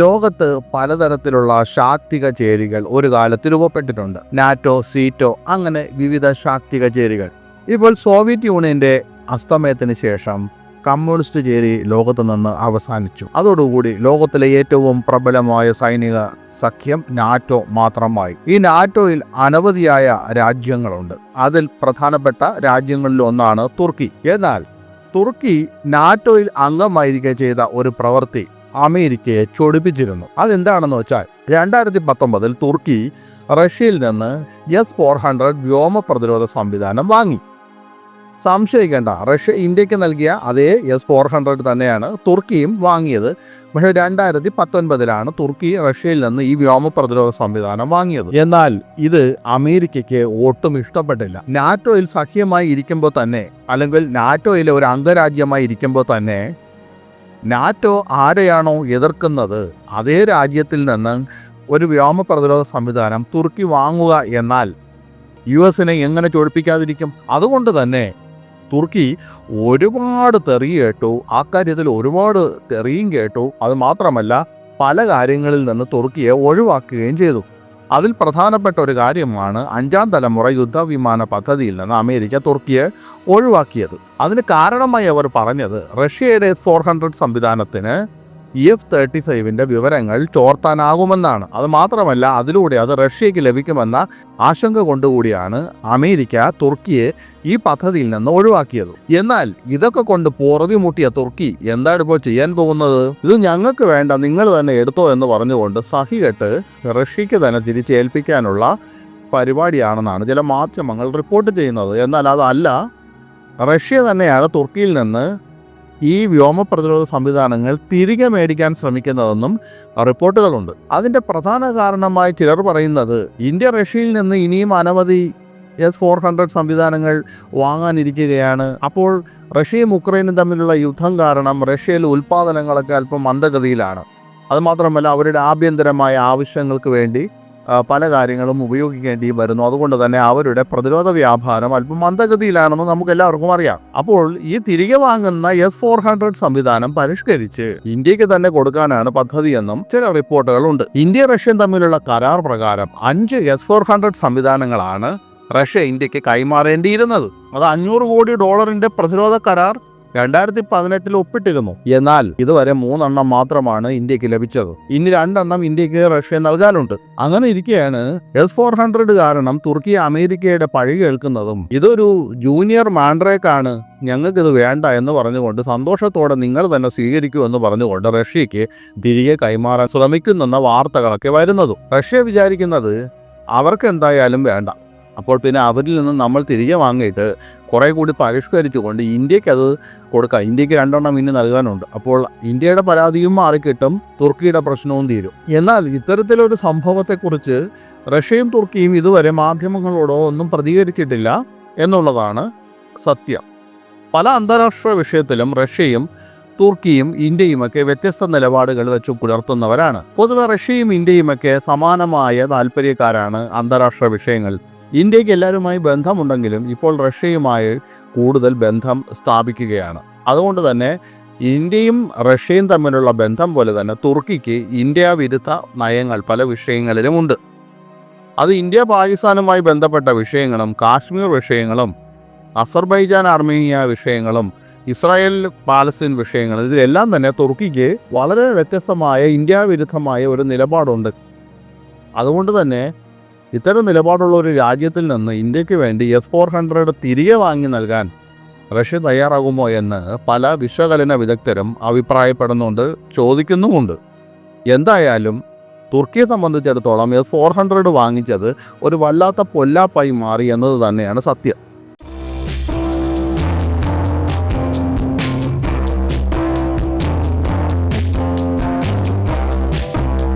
ലോകത്ത് പലതരത്തിലുള്ള ശാക്തിക ചേരികൾ ഒരു കാലത്ത് രൂപപ്പെട്ടിട്ടുണ്ട്. നാറ്റോ സീറ്റോ അങ്ങനെ വിവിധ ശാക്തിക ചേരികൾ. ഇപ്പോൾ സോവിയറ്റ് യൂണിയന്റെ അസ്തമയത്തിന് ശേഷം കമ്മ്യൂണിസ്റ്റ് ചേരി ലോകത്ത് നിന്ന് അവസാനിച്ചു. അതോടുകൂടി ലോകത്തിലെ ഏറ്റവും പ്രബലമായ സൈനിക സഖ്യം നാറ്റോ മാത്രമായി. ഈ നാറ്റോയിൽ അനവധിയായ രാജ്യങ്ങളുണ്ട്. അതിൽ പ്രധാനപ്പെട്ട രാജ്യങ്ങളിൽ ഒന്നാണ് തുർക്കി. എന്നാൽ തുർക്കി നാറ്റോയിൽ അംഗമായിരിക്കെ ചെയ്ത ഒരു പ്രവൃത്തി അമേരിക്കയെ ചൊടിപ്പിച്ചിരുന്നു. അതെന്താണെന്ന് വെച്ചാൽ രണ്ടായിരത്തി പത്തൊമ്പതിൽ തുർക്കി റഷ്യയിൽ നിന്ന് എസ് ഫോർ ഹൺഡ്രഡ് വ്യോമ പ്രതിരോധ സംവിധാനം വാങ്ങി. സംശയിക്കേണ്ട റഷ്യ ഇന്ത്യയ്ക്ക് നൽകിയ അതേ എസ് ഫോർ ഹൺഡ്രഡ് തന്നെയാണ് തുർക്കിയും വാങ്ങിയത്. പക്ഷേ രണ്ടായിരത്തി പത്തൊൻപതിലാണ് തുർക്കി റഷ്യയിൽ നിന്ന് ഈ വ്യോമ പ്രതിരോധ സംവിധാനം വാങ്ങിയത്. എന്നാൽ ഇത് അമേരിക്കയ്ക്ക് ഒട്ടും ഇഷ്ടപ്പെട്ടില്ല. നാറ്റോയിൽ സഖ്യമായി ഇരിക്കുമ്പോൾ തന്നെ അല്ലെങ്കിൽ നാറ്റോയിലെ ഒരു അംഗരാജ്യമായി ഇരിക്കുമ്പോൾ തന്നെ നാറ്റോ ആരെയാണോ എതിർക്കുന്നത്? അതേ രാജ്യത്തിൽ നിന്ന് ഒരു വ്യോമ പ്രതിരോധ സംവിധാനം തുർക്കി വാങ്ങുക എന്നാൽ യു എസിനെ എങ്ങനെ ചൊഴിപ്പിക്കാതിരിക്കും അതുകൊണ്ട് തന്നെ തുർക്കി ഒരുപാട് തെറി കേട്ടു. ആ കാര്യത്തിൽ ഒരുപാട് തെറിയും കേട്ടു. അത് മാത്രമല്ല പല കാര്യങ്ങളിൽ നിന്ന് തുർക്കിയെ ഒഴിവാക്കുകയും ചെയ്തു. അതിൽ പ്രധാനപ്പെട്ട ഒരു കാര്യമാണ് അഞ്ചാം തലമുറ യുദ്ധവിമാന പദ്ധതിയിൽ നിന്ന് അമേരിക്ക തുർക്കിയെ ഒഴിവാക്കിയത്. അതിന് കാരണമായി അവർ പറഞ്ഞത് റഷ്യയുടെ ഫോർ ഹൺഡ്രഡ് സംവിധാനത്തിന് എഫ് തേർട്ടി ഫൈവിന്റെ വിവരങ്ങൾ ചോർത്താനാകുമെന്നാണ്. അത് മാത്രമല്ല അതിലൂടെ അത് റഷ്യയ്ക്ക് ലഭിക്കുമെന്ന ആശങ്ക കൊണ്ടുകൂടിയാണ് അമേരിക്ക തുർക്കിയെ ഈ പദ്ധതിയിൽ നിന്ന് ഒഴിവാക്കിയത്. എന്നാൽ ഇതൊക്കെ കൊണ്ട് പോറതി മുട്ടിയ തുർക്കി എന്താണ് ഇപ്പോൾ ചെയ്യാൻ പോകുന്നത്? ഇത് ഞങ്ങൾക്ക് വേണ്ട നിങ്ങൾ തന്നെ എടുത്തോ എന്ന് പറഞ്ഞുകൊണ്ട് സഹികെട്ട് റഷ്യയ്ക്ക് തന്നെ തിരിച്ചേൽപ്പിക്കാനുള്ള പരിപാടിയാണെന്നാണ് ചില മാധ്യമങ്ങൾ റിപ്പോർട്ട് ചെയ്യുന്നത്. എന്നാൽ അതല്ല റഷ്യ തന്നെയാണ് തുർക്കിയിൽ നിന്ന് ഈ വ്യോമ പ്രതിരോധ സംവിധാനങ്ങൾ തിരികെ മേടിക്കാൻ ശ്രമിക്കുന്നതെന്നും റിപ്പോർട്ടുകളുണ്ട്. അതിന്റെ പ്രധാന കാരണമായി ചിലർ പറയുന്നത് ഇന്ത്യ റഷ്യയിൽ നിന്ന് ഇനിയും അനവധി എസ് ഫോർ ഹൺഡ്രഡ് സംവിധാനങ്ങൾ വാങ്ങാനിരിക്കുകയാണ്. അപ്പോൾ റഷ്യയും ഉക്രൈനും തമ്മിലുള്ള യുദ്ധം കാരണം റഷ്യയിലെ ഉൽപ്പാദനങ്ങളൊക്കെ അല്പം മന്ദഗതിയിലാണ്. അതുമാത്രമല്ല അവരുടെ ആഭ്യന്തരമായ ആവശ്യങ്ങൾക്ക് വേണ്ടി പല കാര്യങ്ങളും ഉപയോഗിക്കേണ്ടി വരുന്നു. അതുകൊണ്ട് തന്നെ അവരുടെ പ്രതിരോധ വ്യാപാരം അല്പം മന്ദഗതിയിലാണെന്ന് നമുക്ക് എല്ലാവർക്കും അറിയാം. അപ്പോൾ ഈ തിരികെ വാങ്ങുന്ന എസ് ഫോർ ഹൺഡ്രഡ് സംവിധാനം പരിഷ്കരിച്ച് ഇന്ത്യയ്ക്ക് തന്നെ കൊടുക്കാനാണ് പദ്ധതിയെന്നും ചില റിപ്പോർട്ടുകളുണ്ട് ഇന്ത്യ റഷ്യൻ തമ്മിലുള്ള കരാർ പ്രകാരം അഞ്ച് എസ് ഫോർ ഹൺഡ്രഡ് സംവിധാനങ്ങളാണ് റഷ്യ ഇന്ത്യയ്ക്ക് കൈമാറേണ്ടിയിരുന്നത്. അത് അഞ്ഞൂറ് കോടി ഡോളറിന്റെ പ്രതിരോധ കരാർ രണ്ടായിരത്തി പതിനെട്ടിൽ ഒപ്പിട്ടിരുന്നു. എന്നാൽ ഇതുവരെ മൂന്നെണ്ണം മാത്രമാണ് ഇന്ത്യയ്ക്ക് ലഭിച്ചത്. ഇനി രണ്ടെണ്ണം ഇന്ത്യയ്ക്ക് റഷ്യ നൽകാനുണ്ട്. അങ്ങനെ ഇരിക്കെയാണ് എസ് ഫോർ ഹൺഡ്രഡ് കാരണം തുർക്കി അമേരിക്കയുടെ പഴി കേൾക്കുന്നതും ഇതൊരു ജൂനിയർ മാൻഡ്രേക്കാണ് ഞങ്ങൾക്കിത് വേണ്ട എന്ന് പറഞ്ഞുകൊണ്ട് സന്തോഷത്തോടെ നിങ്ങൾ തന്നെ സ്വീകരിക്കൂ എന്ന് പറഞ്ഞുകൊണ്ട് റഷ്യക്ക് തിരികെ കൈമാറാൻ ശ്രമിക്കുന്നെന്ന വാർത്തകളൊക്കെ വരുന്നതും. റഷ്യ വിചാരിക്കുന്നത് അവർക്ക് എന്തായാലും വേണ്ട. അപ്പോൾ പിന്നെ അവരിൽ നിന്ന് നമ്മൾ തിരികെ വാങ്ങിയിട്ട് കുറേ കൂടി പരിഷ്കരിച്ചുകൊണ്ട് ഇന്ത്യയ്ക്ക് അത് കൊടുക്കാം. ഇന്ത്യയ്ക്ക് രണ്ടെണ്ണം ഇനി നൽകാനുണ്ട്. അപ്പോൾ ഇന്ത്യയുടെ പരാതിയും മാറിക്കിട്ടും തുർക്കിയുടെ പ്രശ്നവും തീരും. എന്നാൽ ഇത്തരത്തിലൊരു സംഭവത്തെക്കുറിച്ച് റഷ്യയും തുർക്കിയും ഇതുവരെ മാധ്യമങ്ങളോടോ ഒന്നും പ്രതികരിച്ചിട്ടില്ല എന്നുള്ളതാണ് സത്യം. പല അന്താരാഷ്ട്ര വിഷയത്തിലും റഷ്യയും തുർക്കിയും ഇന്ത്യയുമൊക്കെ വ്യത്യസ്ത നിലപാടുകൾ വെച്ച് പുലർത്തുന്നവരാണ്. പൊതുവെ റഷ്യയും ഇന്ത്യയുമൊക്കെ സമാനമായ താല്പര്യക്കാരാണ് അന്താരാഷ്ട്ര വിഷയങ്ങൾ ഇന്ത്യയ്ക്ക് എല്ലാവരുമായി ബന്ധമുണ്ടെങ്കിലും ഇപ്പോൾ റഷ്യയുമായി കൂടുതൽ ബന്ധം സ്ഥാപിക്കുകയാണ്. അതുകൊണ്ട് തന്നെ ഇന്ത്യയും റഷ്യയും തമ്മിലുള്ള ബന്ധം പോലെ തന്നെ തുർക്കിക്ക് ഇന്ത്യ വിരുദ്ധ നയങ്ങൾ പല വിഷയങ്ങളിലും ഉണ്ട്. അത് ഇന്ത്യ പാകിസ്ഥാനുമായി ബന്ധപ്പെട്ട വിഷയങ്ങളും കാശ്മീർ വിഷയങ്ങളും അസർബൈജാൻ അർമേനിയ വിഷയങ്ങളും ഇസ്രായേൽ പാലസ്തീൻ വിഷയങ്ങളും ഇതിലെല്ലാം തന്നെ തുർക്കിക്ക് വളരെ വ്യത്യസ്തമായ ഇന്ത്യ വിരുദ്ധമായ ഒരു നിലപാടുണ്ട്. അതുകൊണ്ട് തന്നെ ഇത്തരം നിലപാടുള്ള ഒരു രാജ്യത്തിൽ നിന്ന് ഇന്ത്യയ്ക്ക് വേണ്ടി എസ് ഫോർ ഹൺഡ്രഡ് തിരികെ വാങ്ങി നൽകാൻ റഷ്യ തയ്യാറാകുമോ എന്ന് പല വിശ്വകലന വിദഗ്ധരും അഭിപ്രായപ്പെടുന്നുണ്ട് ചോദിക്കുന്നുമുണ്ട്. എന്തായാലും തുർക്കിയെ സംബന്ധിച്ചിടത്തോളം എസ് ഫോർ ഹൺഡ്രഡ് വാങ്ങിച്ചത് ഒരു വല്ലാത്ത പൊല്ലാപ്പായി മാറി എന്നത് തന്നെയാണ് സത്യം.